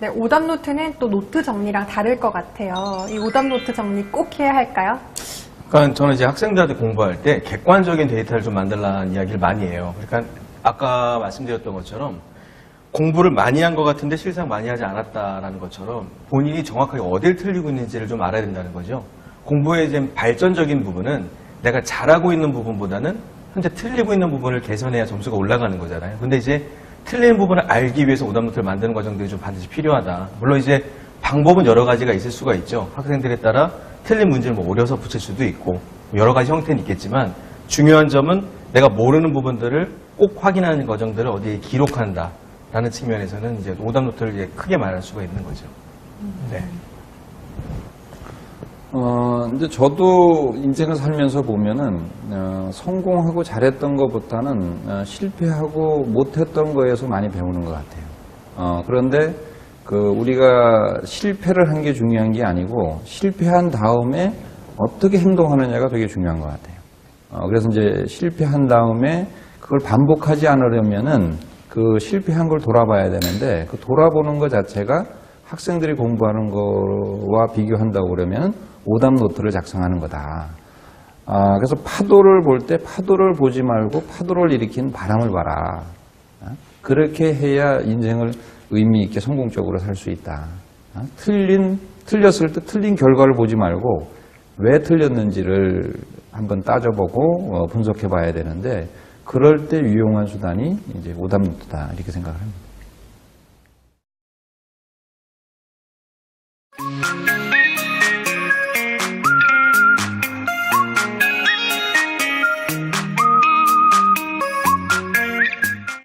네, 오답 노트는 또 노트 정리랑 다를 것 같아요. 이 오답 노트 정리 꼭 해야 할까요? 그러니까 저는 이제 학생들한테 공부할 때 객관적인 데이터를 좀 만들라는 이야기를 많이 해요. 그러니까 아까 말씀드렸던 것처럼 공부를 많이 한 것 같은데 실상 많이 하지 않았다라는 것처럼 본인이 정확하게 어딜 틀리고 있는지를 좀 알아야 된다는 거죠. 공부의 이제 발전적인 부분은 내가 잘하고 있는 부분보다는 현재 틀리고 있는 부분을 개선해야 점수가 올라가는 거잖아요. 근데 이제 틀리는 부분을 알기 위해서 오답노트를 만드는 과정들이 좀 반드시 필요하다. 물론 이제 방법은 여러 가지가 있을 수가 있죠. 학생들에 따라 틀린 문제를 뭐 오려서 붙일 수도 있고 여러 가지 형태는 있겠지만 중요한 점은 내가 모르는 부분들을 꼭 확인하는 과정들을 어디에 기록한다라는 측면에서는 이제 오답노트를 이제 크게 말할 수가 있는 거죠. 네. 어, 이제 저도 인생을 살면서 보면은, 어, 성공하고 잘했던 것보다는 어, 실패하고 못했던 거에서 많이 배우는 것 같아요. 어, 그런데 그 우리가 실패를 한 게 중요한 게 아니고 실패한 다음에 어떻게 행동하느냐가 되게 중요한 것 같아요. 어, 그래서 이제 실패한 다음에 그걸 반복하지 않으려면은 그 실패한 걸 돌아봐야 되는데 그 돌아보는 것 자체가 학생들이 공부하는 거와 비교한다고 그러면 오답 노트를 작성하는 거다. 아, 그래서 파도를 볼 때 파도를 보지 말고 파도를 일으킨 바람을 봐라. 아, 그렇게 해야 인생을 의미 있게 성공적으로 살 수 있다. 아, 틀린, 틀렸을 때 틀린 결과를 보지 말고 왜 틀렸는지를 한번 따져보고 어, 분석해 봐야 되는데 그럴 때 유용한 수단이 이제 오답 노트다. 이렇게 생각을 합니다. Música